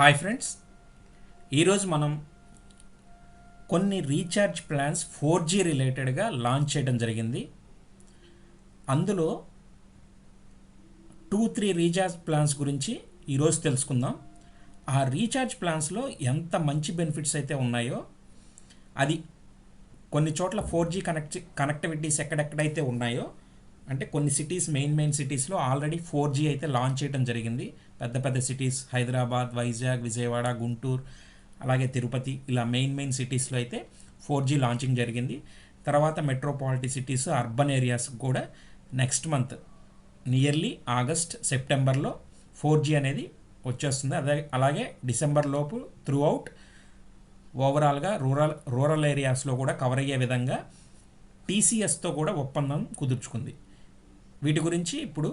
Hi friends ఈరోజు మనం కొన్ని రీఛార్జ్ ప్లాన్స్ ఫోర్ జీ రిలేటెడ్గా లాంచ్ చేయడం జరిగింది. అందులో టూ త్రీ రీఛార్జ్ ప్లాన్స్ గురించి ఈరోజు తెలుసుకుందాం. ఆ రీఛార్జ్ ప్లాన్స్లో ఎంత మంచి బెనిఫిట్స్ అయితే ఉన్నాయో అది కొన్ని చోట్ల ఫోర్ జీ కనెక్ట్ కనెక్టివిటీస్ ఎక్కడెక్కడైతే ఉన్నాయో అంటే కొన్ని సిటీస్ మెయిన్ మెయిన్ సిటీస్లో ఆల్రెడీ ఫోర్ జీ అయితే లాంచ్ చేయడం జరిగింది. పెద్ద పెద్ద సిటీస్ హైదరాబాద్ వైజాగ్ విజయవాడ గుంటూరు అలాగే తిరుపతి ఇలా మెయిన్ మెయిన్ సిటీస్లో అయితే ఫోర్ జీ లాంచింగ్ జరిగింది. తర్వాత మెట్రోపాలిటీ సిటీస్ అర్బన్ ఏరియాస్ కూడా నెక్స్ట్ మంత్ నియర్లీ ఆగస్ట్ సెప్టెంబర్లో ఫోర్ జీ అనేది వచ్చేస్తుంది. అదే అలాగే డిసెంబర్ లోపు త్రూ అవుట్ ఓవరాల్గా రూరల్ రూరల్ ఏరియాస్లో కూడా కవర్ అయ్యే విధంగా టీసీఎస్తో కూడా ఒప్పందం కుదుర్చుకుంది. వీటి గురించి ఇప్పుడు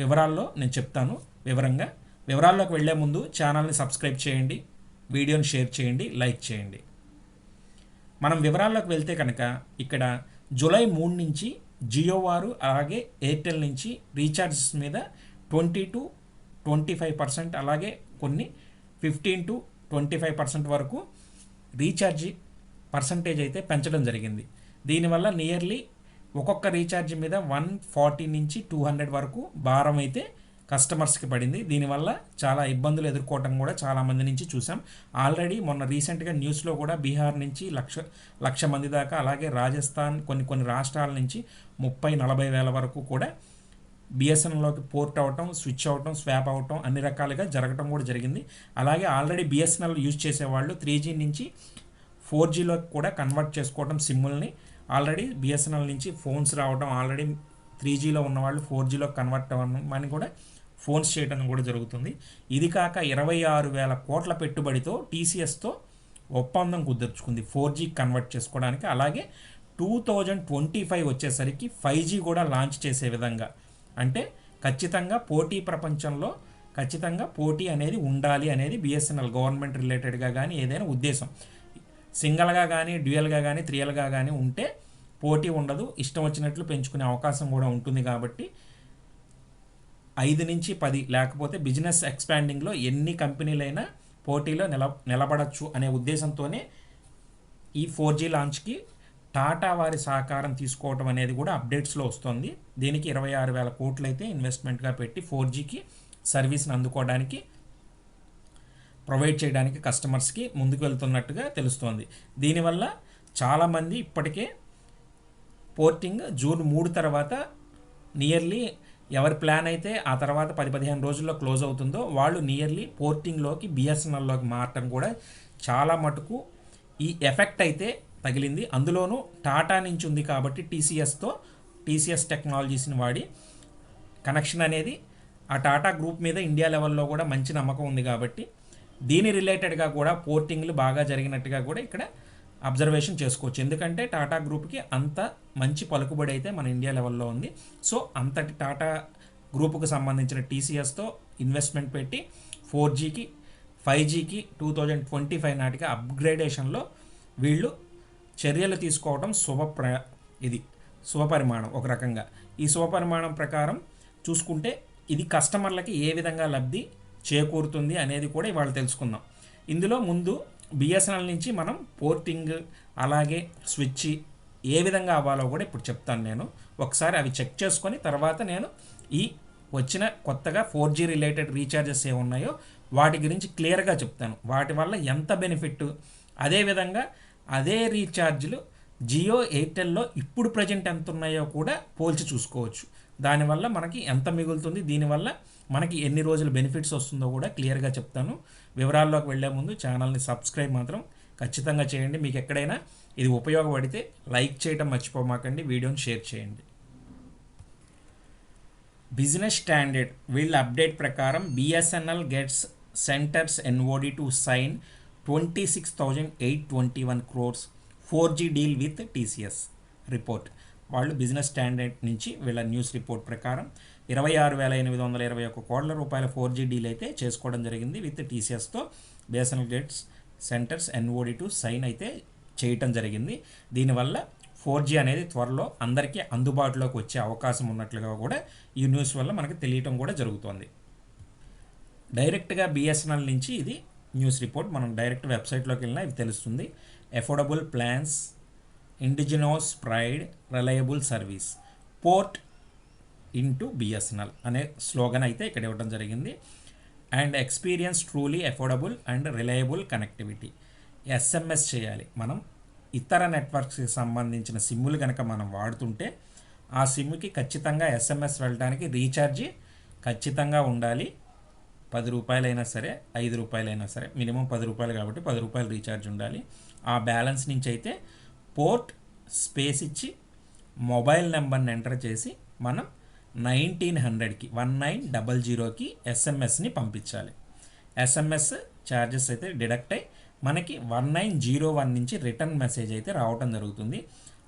వివరాల్లో నేను చెప్తాను వివరంగా. వివరాల్లోకి వెళ్ళే ముందు ఛానల్ని సబ్స్క్రైబ్ చేయండి వీడియోని షేర్ చేయండి లైక్ చేయండి. మనం వివరాల్లోకి వెళ్తే కనుక ఇక్కడ జూలై మూడు నుంచి జియో వారు అలాగే ఎయిర్టెల్ నుంచి రీఛార్జెస్ మీద twenty to twenty five percent అలాగే కొన్ని fifteen to twenty five percent వరకు రీఛార్జ్ పర్సంటేజ్ అయితే పెంచడం జరిగింది. దీనివల్ల నియర్లీ ఒక్కొక్క రీఛార్జ్ మీద వన్ ఫార్టీ నుంచి టూ హండ్రెడ్ వరకు భారం అయితే కస్టమర్స్కి పడింది. దీనివల్ల చాలా ఇబ్బందులు ఎదుర్కోవటం కూడా చాలామంది నుంచి చూసాం. ఆల్రెడీ మొన్న రీసెంట్గా న్యూస్లో కూడా బీహార్ నుంచి లక్ష లక్ష మంది దాకా అలాగే రాజస్థాన్ కొన్ని కొన్ని రాష్ట్రాల నుంచి ముప్పై నలభై వేల వరకు కూడా బిఎస్ఎన్ఎల్లోకి పోర్ట్ అవటం స్విచ్ అవటం స్వాప్ అవటం అన్ని రకాలుగా జరగటం కూడా జరిగింది. అలాగే ఆల్రెడీ బిఎస్ఎన్ఎల్ యూజ్ చేసేవాళ్ళు త్రీ జీ నుంచి ఫోర్ జీలోకి కూడా కన్వర్ట్ చేసుకోవడం సిమ్ముల్ని ఆల్రెడీ బిఎస్ఎన్ఎల్ నుంచి ఫోన్స్ రావడం ఆల్రెడీ త్రీ జీలో ఉన్నవాళ్ళు ఫోర్ జీలో కన్వర్ట్ అవ్వమని కూడా ఫోన్స్ చేయడం కూడా జరుగుతుంది. ఇది కాక ఇరవై ఆరు వేల కోట్ల పెట్టుబడితో టీసీఎస్తో ఒప్పందం కుదుర్చుకుంది. ఫోర్ జీ కన్వర్ట్ చేసుకోవడానికి. అలాగే టూ థౌజండ్ ట్వంటీ ఫైవ్ వచ్చేసరికి ఫైవ్ జీ కూడా లాంచ్ చేసే విధంగా. అంటే ఖచ్చితంగా పోటీ ప్రపంచంలో ఖచ్చితంగా పోటీ అనేది ఉండాలి అనేది బిఎస్ఎన్ఎల్ గవర్నమెంట్ రిలేటెడ్గా కానీ ఏదైనా ఉద్దేశం. సింగిల్గా కానీ డ్యూయల్గా కానీ త్రియల్గా కానీ ఉంటే పోటీ ఉండదు. ఇష్టం వచ్చినట్లు పెంచుకునే అవకాశం కూడా ఉంటుంది కాబట్టి ఐదు నుంచి పది లేకపోతే బిజినెస్ ఎక్స్పాండింగ్లో ఎన్ని కంపెనీలైనా పోటీలో నిల నిలబడచ్చు అనే ఉద్దేశంతోనే ఈ ఫోర్ జీ లాంచ్కి టాటా వారి సహకారం తీసుకోవటం అనేది కూడా అప్డేట్స్లో వస్తుంది. దీనికి ఇరవై ఆరు వేల కోట్లు అయితే ఇన్వెస్ట్మెంట్గా పెట్టి ఫోర్ జీకి సర్వీస్ని అందుకోవడానికి ప్రొవైడ్ చేయడానికి కస్టమర్స్కి ముందుకు వెళ్తున్నట్టుగా తెలుస్తోంది. దీనివల్ల చాలామంది ఇప్పటికే పోర్టింగ్ జూన్ మూడు తర్వాత నియర్లీ ఎవరి ప్లాన్ అయితే ఆ తర్వాత పది పదిహేను రోజుల్లో క్లోజ్ అవుతుందో వాళ్ళు నియర్లీ పోర్టింగ్లోకి బిఎస్ఎన్ఎల్లోకి మారటం కూడా చాలా మటుకు ఈ ఎఫెక్ట్ అయితే తగిలింది. అందులోనూ టాటా నుంచి ఉంది కాబట్టి టీసీఎస్తో టీసీఎస్ టెక్నాలజీస్ని వాడి కనెక్షన్ అనేది ఆ టాటా గ్రూప్ మీద ఇండియా లెవెల్లో కూడా మంచి నమ్మకం ఉంది కాబట్టి దీని రిలేటెడ్గా కూడా పోర్టింగ్లు బాగా జరిగినట్టుగా కూడా ఇక్కడ అబ్జర్వేషన్ చేసుకోవచ్చు. ఎందుకంటే టాటా గ్రూప్కి అంత మంచి పలుకుబడి అయితే మన ఇండియా లెవెల్లో ఉంది. సో అంతటి టాటా గ్రూపుకు సంబంధించిన టీసీఎస్తో ఇన్వెస్ట్మెంట్ పెట్టి ఫోర్ జీకి ఫైవ్ జీకి టూ థౌజండ్ ట్వంటీ ఫైవ్ నాటికి అప్గ్రేడేషన్లో వీళ్ళు చర్యలు తీసుకోవడం శుభ ప్ర ఇది శుభపరిమాణం ఒక రకంగా. ఈ శుభపరిమాణం ప్రకారం చూసుకుంటే ఇది కస్టమర్లకి ఏ విధంగా లబ్ధి చేకూరుతుంది అనేది కూడా ఇవాళ తెలుసుకుందాం. ఇందులో ముందు బిఎస్ఎన్ఎల్ నుంచి మనం పోర్టింగ్ అలాగే స్విచ్ ఏ విధంగా అవ్వాలో కూడా ఇప్పుడు చెప్తాను నేను. ఒకసారి అవి చెక్ చేసుకొని తర్వాత నేను ఈ వచ్చిన కొత్తగా ఫోర్ జీ రిలేటెడ్ రీఛార్జెస్ ఏ ఉన్నాయో వాటి గురించి క్లియర్గా చెప్తాను. వాటి వల్ల ఎంత బెనిఫిట్? అదేవిధంగా అదే రీఛార్జ్లు జియో ఎయిర్టెల్లో ఇప్పుడు ప్రజెంట్ ఎంత ఉన్నాయో కూడా పోల్చి చూసుకోవచ్చు. దానివల్ల మనకి ఎంత మిగులుతుంది? దీనివల్ల మనకి ఎన్ని రోజులు బెనిఫిట్స్ వస్తుందో కూడా క్లియర్గా చెప్తాను. వివరాల్లోకి వెళ్ళే ముందు ఛానల్ని సబ్స్క్రైబ్ మాత్రం ఖచ్చితంగా చేయండి. మీకు ఎక్కడైనా ఇది ఉపయోగపడితే లైక్ చేయటం మర్చిపోమాకండి. వీడియోని షేర్ చేయండి. బిజినెస్ స్టాండర్డ్ వీళ్ళ అప్డేట్ ప్రకారం BSNL gets centres NOD to sign twenty six thousand eight twenty one crores four G deal with TCS report. వాళ్ళు బిజినెస్ స్టాండర్డ్ నుంచి వీళ్ళ న్యూస్ రిపోర్ట్ ప్రకారం ఇరవై ఆరు వేల ఎనిమిది వందల ఇరవై ఒక్క కోట్ల రూపాయల ఫోర్ జీ డీల్ అయితే చేసుకోవడం జరిగింది with టీసీఎస్తో. BSNL gets centres NOD to sign అయితే చేయటం జరిగింది. దీనివల్ల ఫోర్ జీ అనేది త్వరలో అందరికీ అందుబాటులోకి వచ్చే అవకాశం ఉన్నట్లుగా కూడా ఈ న్యూస్ వల్ల మనకు తెలియటం కూడా జరుగుతోంది. డైరెక్ట్గా బిఎస్ఎన్ఎల్ నుంచి ఇది న్యూస్ రిపోర్ట్. మనం డైరెక్ట్ వెబ్సైట్లోకి వెళ్ళినా ఇది తెలుస్తుంది. Affordable plans indigenous pride reliable service port into BSNL అనే స్లోగన్ అయితే ఇక్కడ ఇవ్వడం జరిగింది. And experience truly affordable and reliable connectivity SMS చేయాలి. మనం ఇతర నెట్వర్క్స్కి సంబంధించిన సిమ్ములు కనుక మనం వాడుతుంటే ఆ సిమ్కి ఖచ్చితంగా ఎస్ఎంఎస్ వెళ్ళడానికి రీఛార్జీ ఖచ్చితంగా ఉండాలి. పది రూపాయలైనా సరే ఐదు రూపాయలైనా సరే మినిమం పది రూపాయలు కాబట్టి పది రూపాయలు రీఛార్జ్ ఉండాలి. ఆ బ్యాలెన్స్ నుంచి అయితే పోర్ట్ స్పేస్ ఇచ్చి మొబైల్ నెంబర్ని ఎంటర్ చేసి మనం నైన్టీన్ హండ్రెడ్కి వన్ నైన్ డబల్ జీరోకి ఎస్ఎంఎస్ని పంపించాలి. ఎస్ఎంఎస్ ఛార్జెస్ అయితే డిడక్ట్ అయ్యి మనకి వన్ నైన్ జీరో వన్ నుంచి రిటర్న్ మెసేజ్ అయితే రావటం జరుగుతుంది.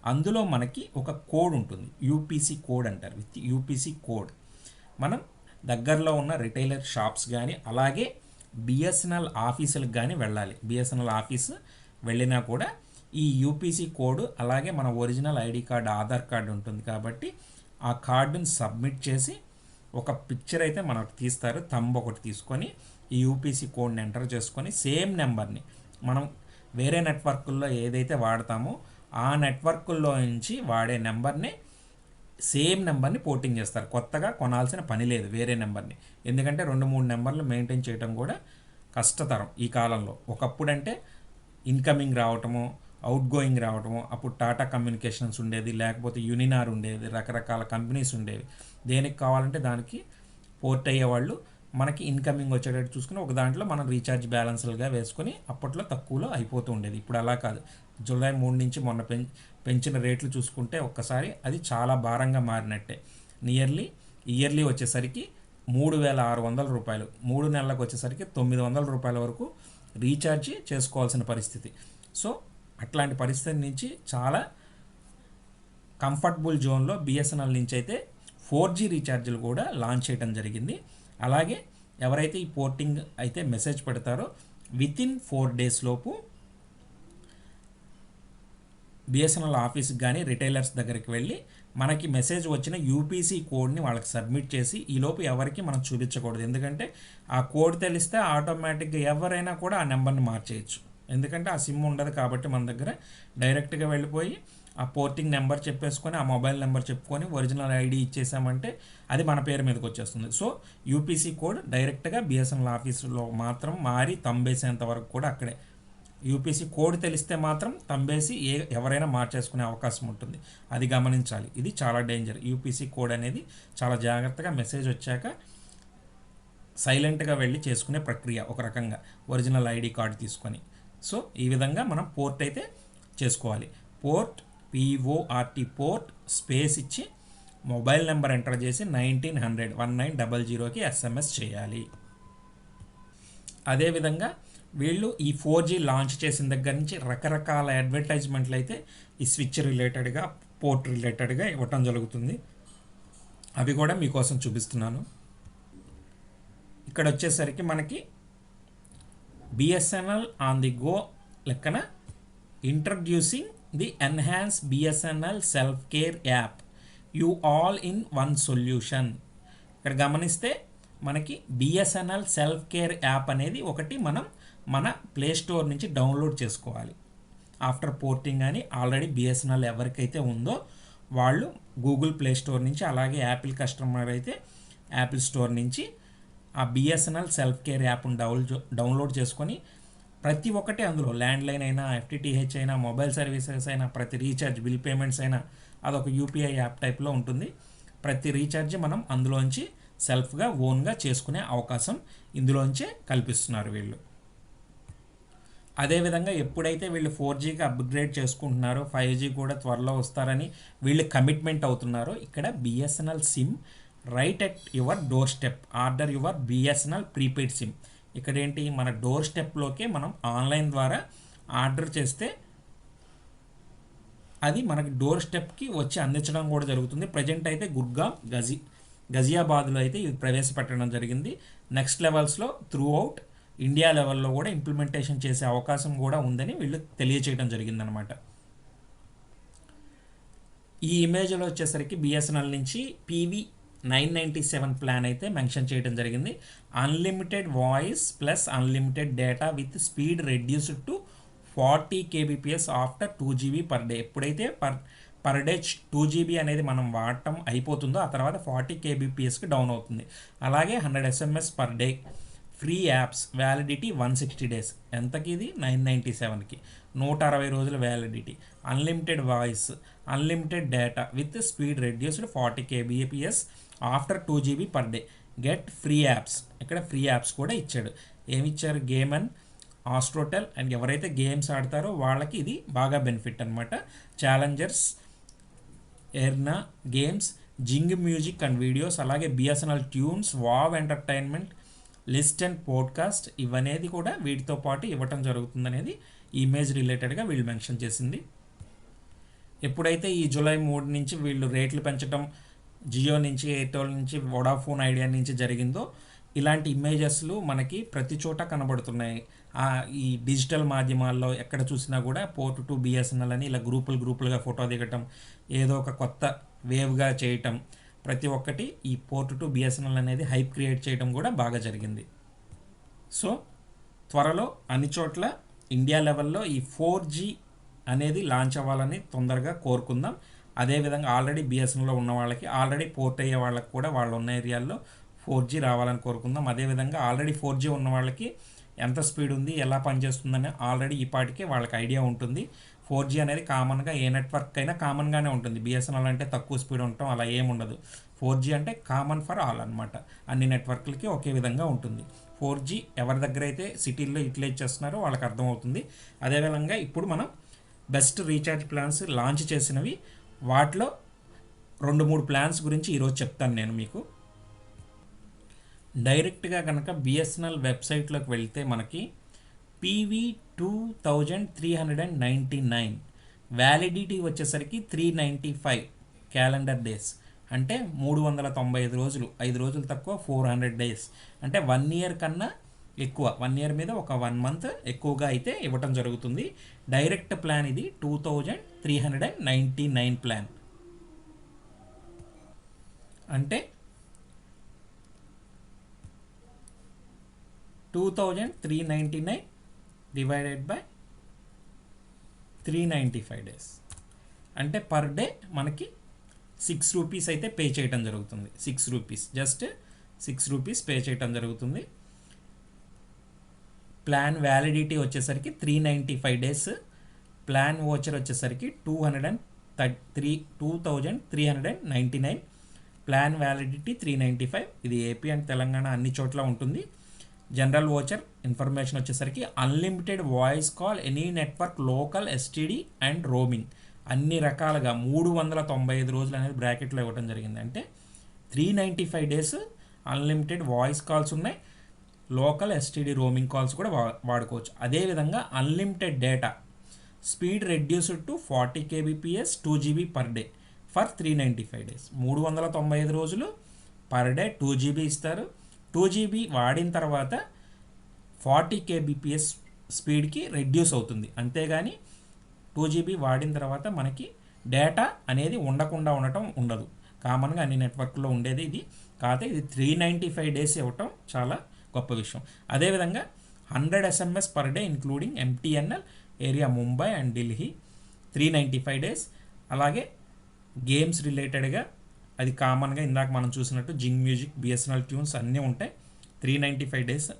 అందులో మనకి ఒక కోడ్ ఉంటుంది. యూపీసీ కోడ్ అంటారు. విత్ యూపీసీ కోడ్ మనం దగ్గరలో ఉన్న రిటైలర్ షాప్స్ కానీ అలాగే బిఎస్ఎన్ఎల్ ఆఫీసులకు కానీ వెళ్ళాలి. బిఎస్ఎన్ఎల్ ఆఫీస్ వెళ్ళినా కూడా ఈ యూపీసీ కోడ్ అలాగే మన original ID card Aadhaar card ఉంటుంది కాబట్టి ఆ కార్డుని సబ్మిట్ చేసి ఒక పిక్చర్ అయితే మనకు తీస్తారు. థంబ్ ఒకటి తీసుకొని ఈ యూపీసీ కోడ్ని ఎంటర్ చేసుకొని సేమ్ నెంబర్ని మనం వేరే నెట్వర్క్లో ఏదైతే వాడతామో ఆ నెట్వర్క్ల్లో నుంచి వాడే నెంబర్ని సేమ్ నెంబర్ని పోర్టింగ్ చేస్తారు. కొత్తగా కొనాల్సిన పని లేదు వేరే నెంబర్ని. ఎందుకంటే రెండు మూడు నెంబర్లు మెయింటైన్ చేయడం కూడా కష్టతరం ఈ కాలంలో. ఒకప్పుడంటే ఇన్కమింగ్ రావటము అవుట్ గోయింగ్ రావడం అప్పుడు టాటా కమ్యూనికేషన్స్ ఉండేది లేకపోతే యూనినార్ ఉండేది రకరకాల కంపెనీస్ ఉండేవి. దేనికి కావాలంటే దానికి పోర్ట్ అయ్యేవాళ్ళు మనకి ఇన్కమింగ్ వచ్చేటట్టు చూసుకుని ఒక దాంట్లో మనం రీఛార్జ్ బ్యాలెన్స్లుగా వేసుకొని అప్పట్లో తక్కువలో అయిపోతూ ఉండేది. ఇప్పుడు అలా కాదు. జూలై మూడు నుంచి మొన్న పెం పెంచిన రేట్లు చూసుకుంటే ఒక్కసారి అది చాలా భారంగా మారినట్టే. నియర్లీ ఇయర్లీ వచ్చేసరికి మూడు వేల ఆరు వందల రూపాయలు. మూడు నెలలకు వచ్చేసరికి తొమ్మిది వందల రూపాయల వరకు రీఛార్జ్ చేసుకోవాల్సిన పరిస్థితి. సో అట్లాంటి పరిస్థితి నుంచి చాలా కంఫర్టబుల్ జోన్లో బిఎస్ఎన్ఎల్ నుంచి అయితే ఫోర్ జీ రీఛార్జీలు కూడా లాంచ్ చేయడం జరిగింది. అలాగే ఎవరైతే ఈ పోర్టింగ్ అయితే మెసేజ్ పెడతారో విత్ ఇన్ ఫోర్ డేస్ లోపు బిఎస్ఎన్ఎల్ ఆఫీస్కి కానీ రిటైలర్స్ దగ్గరికి వెళ్ళి మనకి మెసేజ్ వచ్చిన యూపీసీ కోడ్ని వాళ్ళకి సబ్మిట్ చేసి ఈలోపు ఎవరికి మనం చూపించకూడదు. ఎందుకంటే ఆ కోడ్ తెలిస్తే ఆటోమేటిక్గా ఎవరైనా కూడా ఆ నెంబర్ని మార్చేయచ్చు. ఎందుకంటే ఆ సిమ్ ఉండదు కాబట్టి మన దగ్గర డైరెక్ట్గా వెళ్ళిపోయి ఆ పోర్టింగ్ నెంబర్ చెప్పేసుకొని ఆ మొబైల్ నెంబర్ చెప్పుకొని ఒరిజినల్ ఐడి ఇచ్చేసామంటే అది మన పేరు మీదకి వచ్చేస్తుంది. సో యూపీసీ కోడ్ డైరెక్ట్గా బిఎస్ఎన్ఎల్ ఆఫీసులో మాత్రం మారి తంబేసేంత వరకు కూడా అక్కడే. యూపీసీ కోడ్ తెలిస్తే మాత్రం తంబేసి ఏ ఎవరైనా మార్చేసుకునే అవకాశం ఉంటుంది. అది గమనించాలి. ఇది చాలా డేంజర్. యూపీసీ కోడ్ అనేది చాలా జాగ్రత్తగా మెసేజ్ వచ్చాక సైలెంట్గా వెళ్ళి చేసుకునే ప్రక్రియ ఒక రకంగా. ఒరిజినల్ ఐడి కార్డు తీసుకొని. సో ఈ విధంగా మనం పోర్ట్ అయితే చేసుకోవాలి. పోర్ట్ పిఓఆర్టీ పోర్ట్ స్పేస్ ఇచ్చి మొబైల్ నెంబర్ ఎంటర్ చేసి nineteen hundred one nine double జీరోకి ఎస్ఎంఎస్ చేయాలి. అదేవిధంగా వీళ్ళు ఈ ఫోర్ జీ లాంచ్ చేసిన దగ్గర నుంచి రకరకాల అడ్వర్టైజ్మెంట్లు అయితే ఈ స్విచ్ రిలేటెడ్గా పోర్ట్ రిలేటెడ్గా ఇవ్వటం జరుగుతుంది. అవి కూడా మీకోసం చూపిస్తున్నాను. ఇక్కడ వచ్చేసరికి మనకి బిఎస్ఎన్ఎల్ ఆన్ ది గో లెక్కన introducing the enhance BSNL self care app you all in one solution ఇక్కడ గమనిస్తే మనకి బిఎస్ఎన్ఎల్ సెల్ఫ్ కేర్ యాప్ అనేది ఒకటి మనం మన ప్లే స్టోర్ నుంచి డౌన్లోడ్ చేసుకోవాలి. ఆఫ్టర్ పోర్టింగ్ అని ఆల్రెడీ బిఎస్ఎన్ఎల్ ఎవరికైతే ఉందో వాళ్ళు గూగుల్ ప్లే స్టోర్ నుంచి అలాగే యాపిల్ కస్టమర్ అయితే యాపిల్ స్టోర్ నుంచి ఆ బిఎస్ఎన్ఎల్ సెల్ఫ్ కేర్ యాప్ను డౌన్ డౌన్లోడ్ చేసుకొని ప్రతి ఒక్కటి అందులో ల్యాండ్లైన్ అయినా ఎఫ్టీటీహెచ్ అయినా మొబైల్ సర్వీసెస్ అయినా ప్రతి రీఛార్జ్ బిల్ పేమెంట్స్ అయినా అదొక యూపీఐ యాప్ టైప్లో ఉంటుంది. ప్రతి రీఛార్జ్ మనం అందులోంచి సెల్ఫ్గా ఓన్గా చేసుకునే అవకాశం ఇందులోంచే కల్పిస్తున్నారు వీళ్ళు. అదేవిధంగా ఎప్పుడైతే వీళ్ళు ఫోర్ జీకి అప్గ్రేడ్ చేసుకుంటున్నారో ఫైవ్ జీ కూడా త్వరలో వస్తారని వీళ్ళు కమిట్మెంట్ అవుతున్నారో ఇక్కడ BSNL SIM right at your doorstep order your BSNL prepaid SIM. ఇక్కడ ఏంటి మన డోర్ స్టెప్లోకే మనం ఆన్లైన్ ద్వారా ఆర్డర్ చేస్తే అది మనకి డోర్ స్టెప్కి వచ్చి అందించడం కూడా జరుగుతుంది. ప్రజెంట్ అయితే గుర్గాం గజి గజియాబాద్లో అయితే ఇది ప్రవేశపెట్టడం జరిగింది. నెక్స్ట్ లెవెల్స్లో త్రూ అవుట్ ఇండియా లెవెల్లో కూడా ఇంప్లిమెంటేషన్ చేసే అవకాశం కూడా ఉందని వీళ్ళు తెలియచేయడం జరిగిందనమాట. ఈ ఇమేజ్లో వచ్చేసరికి బిఎస్ఎన్ఎల్ నుంచి PV nine ninety seven plan అయితే మెన్షన్ చేయడం జరిగింది. Unlimited voice plus unlimited data with speed reduced to forty kbps after two GB per day ఎప్పుడైతే per per day two GB అనేది మనం వాడటం అయిపోతుందో ఆ తర్వాత ఫార్టీ కేబీపీఎస్కి డౌన్ అవుతుంది. అలాగే hundred SMS per day free apps validity one sixty days ఎంతకి ఇది? నైన్ నైంటీ సెవెన్కి నూట అరవై రోజుల validity unlimited voice unlimited data with speed reduced forty kbps after two GB per day. Get free apps. ఇక్కడ free apps కూడా ఇచ్చాడు. ఏమి ఇచ్చారు గేమ్ అండ్ ఆస్ట్రోటెల్. అండ్ ఎవరైతే గేమ్స్ ఆడతారో వాళ్ళకి ఇది బాగా బెనిఫిట్ అనమాట challengers arena games Zing music and videos అలాగే BSNL tunes wow entertainment list and podcast ఇవనేది కూడా వీటితో పాటు ఇవ్వటం జరుగుతుందనేది ఇమేజ్ రిలేటెడ్గా వీళ్ళు మెన్షన్ చేసింది. ఎప్పుడైతే ఈ జూలై మూడు నుంచి వీళ్ళు రేట్లు పెంచడం జియో నుంచి ఎయిర్టెల్ నుంచి వొడాఫోన్ ఐడియా నుంచి జరిగిందో ఇలాంటి ఇమేజెస్లు మనకి ప్రతి చోట కనబడుతున్నాయి. ఈ డిజిటల్ మాధ్యమాల్లో ఎక్కడ చూసినా కూడా పోర్ట్ టు బిఎస్ఎన్ఎల్ అని ఇలా గ్రూపులు గ్రూపులుగా ఫోటో దిగటం ఏదో ఒక కొత్త వేవ్గా చేయటం ప్రతి ఒక్కటి ఈ పోర్ట్ టు బిఎస్ఎన్ఎల్ అనేది హైప్ క్రియేట్ చేయడం కూడా బాగా జరిగింది. సో త్వరలో అన్ని చోట్ల ఇండియా లెవెల్లో ఈ ఫోర్ జీ అనేది లాంచ్ అవ్వాలని తొందరగా కోరుకుందాం. అదేవిధంగా ఆల్రెడీ బిఎస్ఎన్ఎల్లో ఉన్న వాళ్ళకి ఆల్రెడీ పోర్ట్ అయ్యే వాళ్ళకి కూడా వాళ్ళు ఉన్న ఏరియాల్లో ఫోర్ జీ రావాలని కోరుకుందాం. అదేవిధంగా ఆల్రెడీ ఫోర్ జీ ఉన్న వాళ్ళకి ఎంత స్పీడ్ ఉంది ఎలా పనిచేస్తుందని ఆల్రెడీ ఇప్పటికే వాళ్ళకి ఐడియా ఉంటుంది. ఫోర్ జీ అనేది కామన్గా ఏ నెట్వర్క్ అయినా కామన్గానే ఉంటుంది. బిఎస్ఎన్ఎల్ అంటే తక్కువ స్పీడ్ ఉండటం అలా ఏముండదు ఫోర్ జీ అంటే కామన్ ఫర్ ఆల్ అనమాట అన్ని నెట్వర్క్లకి ఒకే విధంగా ఉంటుంది. ఫోర్ జీ ఎవరి దగ్గర అయితే సిటీల్లో యూటిలైజ్ చేస్తున్నారో వాళ్ళకి అర్థమవుతుంది. అదేవిధంగా ఇప్పుడు మనం బెస్ట్ రీఛార్జ్ ప్లాన్స్ లాంచ్ చేసినవి వాటిలో రెండు మూడు ప్లాన్స్ గురించి ఈరోజు చెప్తాను నేను మీకు. డైరెక్ట్గా కనుక బిఎస్ఎన్ఎల్ వెబ్సైట్లోకి వెళ్తే మనకి PV two thousand three hundred and ninety nine validity వచ్చేసరికి three ninety five calendar days. అంటే మూడు వందల తొంభై ఐదు రోజులు ఐదు రోజులు తక్కువ ఫోర్ హండ్రెడ్ డేస్. అంటే వన్ ఇయర్ కన్నా ఎక్కువ వన్ ఇయర్ మీద ఒక వన్ మంత్ ఎక్కువగా అయితే ఇవ్వటం జరుగుతుంది. డైరెక్ట్ ప్లాన్ ఇది two thousand three hundred and ninety nine plan. అంటే two thousand three ninety nine divided by three ninety five days. అంటే పర్ డే మనకి సిక్స్ రూపీస్ అయితే పే చేయటం జరుగుతుంది. Six rupees. Just six rupees pay చేయటం జరుగుతుంది. Plan validity వచ్చేసరికి three ninety five days plan voucher వచ్చేసరికి two hundred and thirty three two thousand three hundred and ninety nine. Plan validity three ninety five. ఇది AP and Telangana అన్ని చోట్ల ఉంటుంది. General voucher information వచ్చేసరికి unlimited voice call any network local STD and roaming. అన్ని రకాలుగా మూడు వందల తొంభై ఐదు రోజులు అనేది బ్రాకెట్లో ఇవ్వడం జరిగింది. అంటే three ninety five days unlimited voice calls ఉన్నాయి. లోకల్ ఎస్టీడీ రోమింగ్ కాల్స్ కూడా వా వాడుకోవచ్చు. అదేవిధంగా unlimited data speed reduced to forty kbps two GB per day for three ninety five days. మూడు వందల తొంభై ఐదు రోజులు పర్ డే టూ జీబీ ఇస్తారు. టూ జీబీ వాడిన తర్వాత ఫార్టీ కేబీపీఎస్ స్పీడ్కి రెడ్యూస్ అవుతుంది. అంతేగాని టూ జీబీ వాడిన తర్వాత మనకి డేటా అనేది ఉండకుండా ఉండటం ఉండదు. కామన్గా అన్ని నెట్వర్క్లో ఉండేది ఇది. కాకపోతే ఇది త్రీ నైంటీ ఫైవ్ డేస్ ఇవ్వటం చాలా గొప్ప విషయం. అదేవిధంగా hundred SMS per day including MTNL area Mumbai and Delhi three ninety five days అలాగే గేమ్స్ రిలేటెడ్గా అది కామన్గా ఇందాక మనం చూసినట్టు జింగ్ మ్యూజిక్ బిఎస్ఎన్ఎల్ ట్యూన్స్ అన్నీ ఉంటాయి. Three ninety five days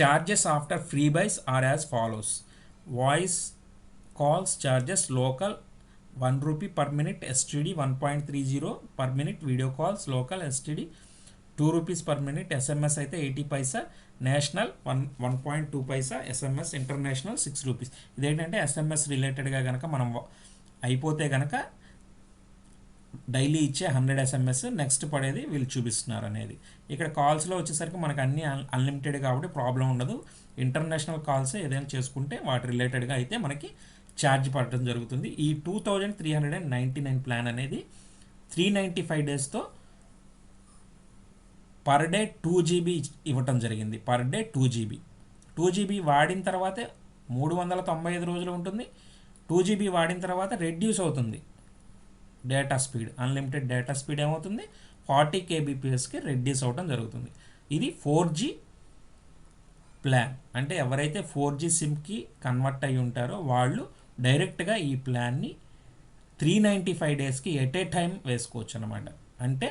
charges after freebies are as follows voice calls charges local one rupee per minute STD one point three zero per minute video calls local STD two rupees per minute SMS అయితే eighty paisa national one one point two paisa SMS international six rupees ఇదేంటంటే SMS రిలేటెడ్గా కనుక మనం అయిపోతే కనుక daily ఇచ్చే hundred SMS next పడేది వీళ్ళు చూపిస్తున్నారు అనేది. ఇక్కడ కాల్స్లో వచ్చేసరికి మనకు అన్ని అన్లిమిటెడ్ కాబట్టి ప్రాబ్లం ఉండదు. ఇంటర్నేషనల్ కాల్స్ ఏదైనా చేసుకుంటే వాటి రిలేటెడ్గా అయితే మనకి ఛార్జ్ పడటం జరుగుతుంది. ఈ two thousand three hundred and ninety nine plan అనేది త్రీ నైంటీ ఫైవ్ డేస్తో పర్ డే టూ జీబీ ఇవ్వటం జరిగింది. Per day two GB two GB వాడిన తర్వాతే మూడు వందల తొంభై ఐదు రోజులు ఉంటుంది. టూ జీబీ వాడిన తర్వాత రెడ్యూస్ అవుతుంది. Data speed unlimited data speed ఏమవుతుంది? ఫార్టీ కేబీపీఎస్కి రెడ్యూస్ అవ్వడం జరుగుతుంది. ఇది ఫోర్ జీ ప్లాన్ అంటే ఎవరైతే ఫోర్ జీ సిమ్కి కన్వర్ట్ అయి ఉంటారో వాళ్ళు డైరెక్ట్గా ఈ ప్లాన్ని త్రీ నైంటీ ఫైవ్ డేస్కి ఎట్ ఏ టైం వేసుకోవచ్చు అనమాట అంటే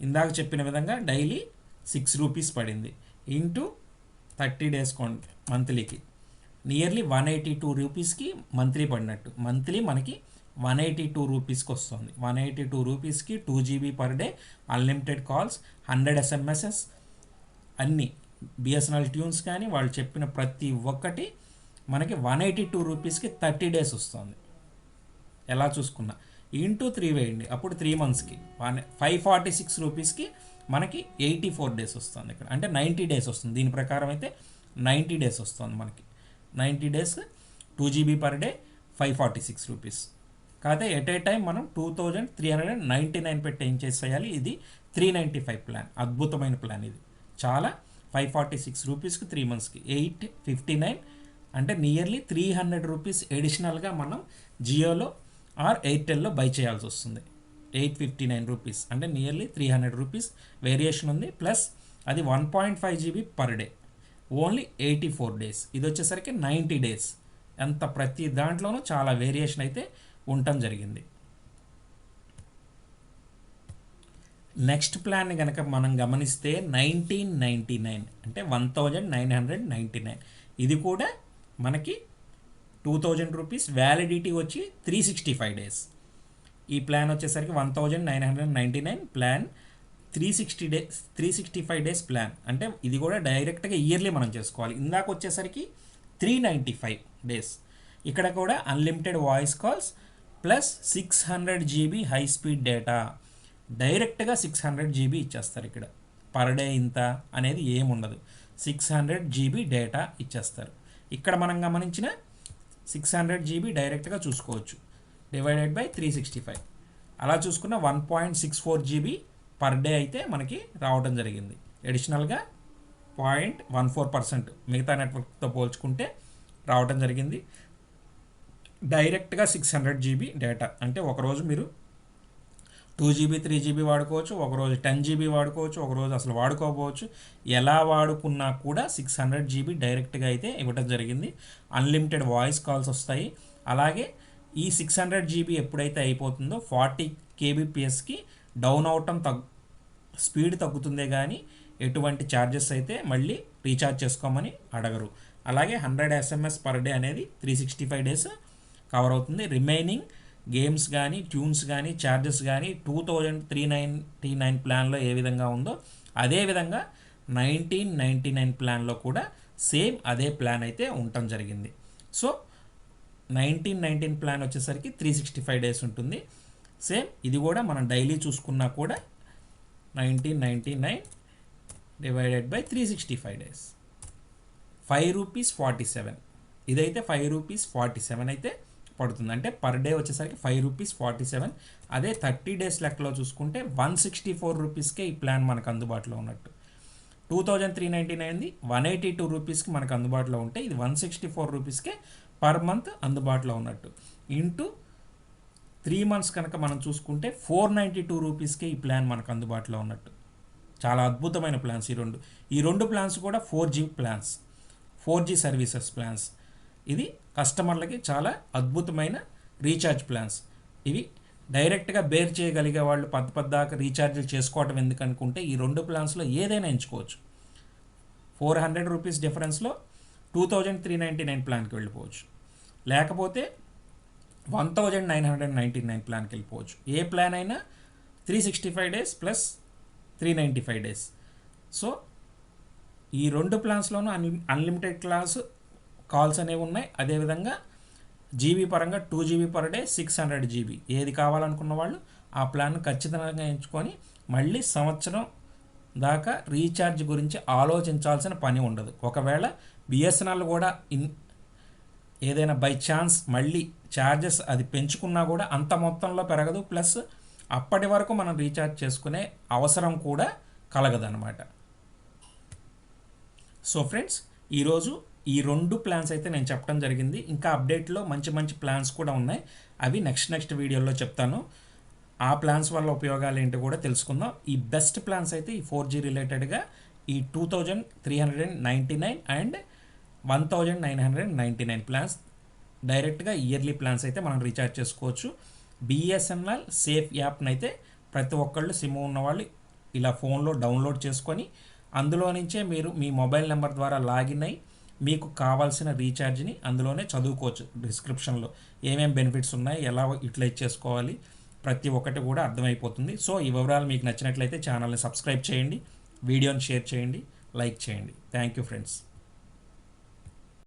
ఇందాక చెప్పిన విధంగా డైలీ సిక్స్ రూపీస్ పడింది. ఇంటూ థర్టీ డేస్ కొంటే మంత్లీకి. నియర్లీ వన్ ఎయిటీ టూ రూపీస్కి మంత్లీ పడినట్టు. మంత్లీ మనకి వన్ ఎయిటీ టూ రూపీస్కి వస్తుంది. వన్ ఎయిటీ టూ రూపీస్కి two GB per day unlimited calls hundred SMSs అన్నీ బిఎస్ఎన్ఎల్ ట్యూన్స్ కానీ వాళ్ళు చెప్పిన ప్రతి ఒక్కటి మనకి వన్ ఎయిటీ టూ రూపీస్కి థర్టీ డేస్ వస్తుంది. ఎలా చూసుకున్నా. ఇంటూ త్రీ వేయండి. అప్పుడు త్రీ మంత్స్కి వన్ ఫైవ్ ఫార్టీ సిక్స్ రూపీస్కి మనకి ఎయిటీ ఫోర్ డేస్ వస్తుంది ఇక్కడ. అంటే నైంటీ డేస్ వస్తుంది. దీని ప్రకారం అయితే నైంటీ డేస్ వస్తుంది మనకి. Ninety days two GB per day five forty six rupees కాకపోతే ఎట్ ఏ టైం మనం two thousand three hundred and ninety nine పెట్టి ఏం చేసేయాలి? ఇది త్రీ నైంటీ ఫైవ్ ప్లాన్ అద్భుతమైన ప్లాన్ ఇది. చాలా ఫైవ్ ఫార్టీ సిక్స్ రూపీస్కి త్రీ మంత్స్కి ఎయిట్ ఫిఫ్టీ నైన్ అంటే నియర్లీ త్రీ హండ్రెడ్ రూపీస్ ఎడిషనల్గా మనం జియోలో ఆర్ ఎయిర్టెల్లో బై చేయాల్సి వస్తుంది. Eight fifty nine rupees. అంటే nearly three hundred rupees variation ఉంది. ప్లస్ అది one point five GB per day. Only eighty four days. ఇది వచ్చేసరికి నైంటీ డేస్. అంత ప్రతి దాంట్లోనూ చాలా వేరియేషన్ అయితే ఉండటం జరిగింది. నెక్స్ట్ ప్లాన్ కనుక మనం గమనిస్తే నైన్టీన్ నైంటీ నైన్. అంటే one thousand nine hundred ninety nine. ఇది కూడా మనకి టూ థౌజండ్ రూపీస్ వ్యాలిడిటీ వచ్చి త్రీ సిక్స్టీ ఫైవ్ డేస్. ఈ ప్లాన్ వచ్చేసరికి one thousand nine hundred ninety nine plan three sixty days three sixty five days plan. అంటే ఇది కూడా డైరెక్ట్గా ఇయర్లీ మనం చేసుకోవాలి. ఇందాక వచ్చేసరికి త్రీ నైంటీ ఫైవ్ డేస్. ఇక్కడ కూడా unlimited voice calls plus six hundred GB high speed data. డైరెక్ట్గా సిక్స్ హండ్రెడ్ జీబీ ఇచ్చేస్తారు ఇక్కడ. పర్ డే ఇంత అనేది ఏముండదు. సిక్స్ హండ్రెడ్ జీబీ డేటా ఇచ్చేస్తారు. ఇక్కడ మనం గమనించిన సిక్స్ హండ్రెడ్ జీబీ డైరెక్ట్గా చూసుకోవచ్చు. Divided by three sixty five. అలా చూసుకున్న one point six four GB per day అయితే మనకి రావడం జరిగింది. అడిషనల్గా పాయింట్ వన్ ఫోర్ పర్సెంట్ మిగతా నెట్వర్క్తో పోల్చుకుంటే రావడం జరిగింది. డైరెక్ట్గా సిక్స్ హండ్రెడ్ జీబీ డేటా. అంటే ఒకరోజు మీరు టూ జీబీ త్రీ జీబీ వాడుకోవచ్చు ఒకరోజు టెన్ జీబీ వాడుకోవచ్చు ఒకరోజు అసలు వాడుకోకపోవచ్చు. ఎలా వాడుకున్నా కూడా సిక్స్ హండ్రెడ్ జీబీ డైరెక్ట్గా అయితే ఇవ్వడం జరిగింది. అన్లిమిటెడ్ వాయిస్ కాల్స్ వస్తాయి. అలాగే ఈ సిక్స్ హండ్రెడ్ జీబీ ఎప్పుడైతే అయిపోతుందో ఫార్టీ కేబీపీఎస్కి డౌన్ అవటం తగ్గు స్పీడ్ తగ్గుతుందే కానీ ఎటువంటి ఛార్జెస్ అయితే మళ్ళీ రీఛార్జ్ చేసుకోమని అడగరు. అలాగే హండ్రెడ్ ఎస్ఎంఎస్ పర్ డే అనేది three sixty five days cover అవుతుంది. రిమైనింగ్ గేమ్స్ కానీ ట్యూన్స్ కానీ ఛార్జెస్ కానీ two thousand three ninety nine ప్లాన్లో ఏ విధంగా ఉందో అదే విధంగా నైన్టీన్ నైంటీ నైన్ ప్లాన్లో కూడా సేమ్ అదే ప్లాన్ అయితే ఉండటం జరిగింది. సో నైన్టీన్ నైన్టీన్ ప్లాన్ వచ్చేసరికి త్రీ సిక్స్టీ ఫైవ్ డేస్ ఉంటుంది. సేమ్ ఇది కూడా మనం డైలీ చూసుకున్నా కూడా nineteen ninety nine divided by three sixty five days. Five rupees forty seven ఇదైతే ఫైవ్ రూపీస్ ఫార్టీ సెవెన్ అయితే పడుతుంది. అంటే పర్ డే వచ్చేసరికి ఫైవ్ రూపీస్ ఫార్టీ సెవెన్ అదే థర్టీ డేస్ లెక్కలో చూసుకుంటే వన్ సిక్స్టీ ఫోర్ రూపీస్కే ఈ ప్లాన్ మనకు అందుబాటులో ఉన్నట్టు. టూ థౌజండ్ త్రీ నైంటీ నైన్ది వన్ ఎయిటీ టూ రూపీస్కి మనకు అందుబాటులో ఉంటే ఇది వన్ సిక్స్టీ ఫోర్ రూపీస్కే పర్ మంత్ అందుబాటులో ఉన్నట్టు. ఇంటూ త్రీ మంత్స్ కనుక మనం చూసుకుంటే ఫోర్ నైంటీ టూ రూపీస్కే ఈ ప్లాన్ మనకు అందుబాటులో ఉన్నట్టు. చాలా అద్భుతమైన ప్లాన్స్ ఈ రెండు. ఈ రెండు ప్లాన్స్ కూడా four G plans four G services plans ఇది కస్టమర్లకి చాలా అద్భుతమైన రీఛార్జ్ ప్లాన్స్. ఇవి డైరెక్ట్గా బేర్ చేయగలిగే వాళ్ళు పద్ద పద్దాక రీఛార్జ్లు చేసుకోవటం ఎందుకనుకుంటే ఈ రెండు ప్లాన్స్లో ఏదైనా ఎంచుకోవచ్చు. Four hundred rupees డిఫరెన్స్లో two thousand three ninety nine ప్లాన్కి వెళ్ళిపోవచ్చు. లేకపోతే one thousand nine hundred ninety nine ప్లాన్కి వెళ్ళిపోవచ్చు. ఏ ప్లాన్ అయినా three sixty five days plus three ninety five days. So ఈ రెండు ప్లాన్స్లోనూ అన్ అన్లిమిటెడ్ క్లాస్ కాల్స్ అనేవి ఉన్నాయి. అదేవిధంగా జీబీ పరంగా two GB per day six hundred GB. ఏది కావాలనుకున్న వాళ్ళు ఆ ప్లాన్ ఖచ్చితంగా ఎంచుకొని మళ్ళీ సంవత్సరం దాకా రీఛార్జ్ గురించి ఆలోచించాల్సిన పని ఉండదు. ఒకవేళ బిఎస్ఎన్ఎల్ కూడా ఇన్ ఏదైనా బై ఛాన్స్ మళ్ళీ ఛార్జెస్ అది పెంచుకున్నా కూడా అంత మొత్తంలో పెరగదు. ప్లస్ అప్పటి వరకు మనం రీఛార్జ్ చేసుకునే అవసరం కూడా కలగదన్నమాట. సో ఫ్రెండ్స్ ఈరోజు ఈ రెండు ప్లాన్స్ అయితే నేను చెప్పడం జరిగింది. ఇంకా అప్డేట్లో మంచి మంచి ప్లాన్స్ కూడా ఉన్నాయి. అవి నెక్స్ట్ నెక్స్ట్ వీడియోలో చెప్తాను. ఆ ప్లాన్స్ వల్ల ఉపయోగాలు ఏంటో కూడా తెలుసుకుందాం. ఈ బెస్ట్ ప్లాన్స్ అయితే ఈ ఫోర్ జీ రిలేటెడ్గా ఈ two thousand three hundred and ninety nine and one thousand nine hundred and ninety nine plans డైరెక్ట్గా ఇయర్లీ ప్లాన్స్ అయితే మనం రీఛార్జ్ చేసుకోవచ్చు బిఎస్ఎన్ఎల్ సేఫ్ యాప్ని అయితే ప్రతి ఒక్కళ్ళు సిమ్ ఉన్నవాళ్ళు ఇలా ఫోన్లో డౌన్లోడ్ చేసుకొని అందులో నుంచే మీరు మీ మొబైల్ నెంబర్ ద్వారా లాగిన్ అయ్యి మీకు కావాల్సిన రీఛార్జ్ని అందులోనే చదువుకోవచ్చు. డిస్క్రిప్షన్లో ఏమేమి బెనిఫిట్స్ ఉన్నాయి ఎలా యూటిలైజ్ చేసుకోవాలి ప్రతి ఒక్కటి కూడా అర్థమైపోతుంది. సో ఈ వివరాలు మీకు నచ్చినట్లయితే ఛానల్ని సబ్స్క్రైబ్ చేయండి వీడియోని షేర్ చేయండి లైక్ చేయండి. Thank you friends.